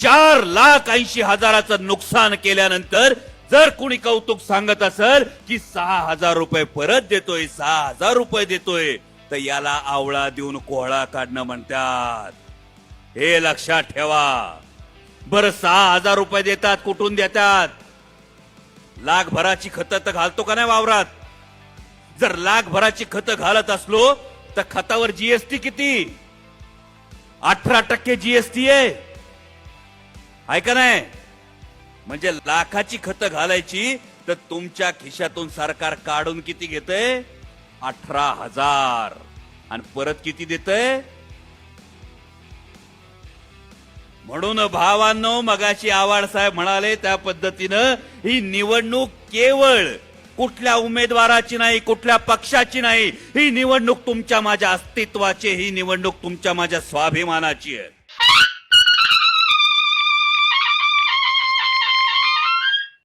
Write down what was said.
चार लाख ऐंशी हजाराचं नुकसान केल्यानंतर जर कुणी कौतुक सांगत असेल की सहा हजार रुपये परत देतोय सहा हजार रुपये देतोय तर याला आवळा देऊन कोहळा काढणं म्हणतात. हे लक्षात ठेवा. बर सहा हजार रुपये देतात कुठून देतात? लाख भराची खतं तर घालतो का नाही वावरात? जर लाख भराची खतं घालत असलो तर खतावर जीएसटी किती? अठरा टक्के जीएसटी आहे. आहे का नाही? म्हणजे लाखाची खतं घालायची तर तुमच्या खिशातून सरकार काढून किती घेतय? अठरा हजार. आणि परत किती देतय? म्हणून भावांनो मगाशी आवाड साहेब म्हणाले त्या पद्धतीनं ही निवडणूक केवळ कुठल्या उमेदवाराची नाही कुठल्या पक्षाची नाही ही निवडणूक तुमच्या माझ्या अस्तित्वाची ही निवडणूक तुमच्या माझ्या स्वाभिमानाची आहे.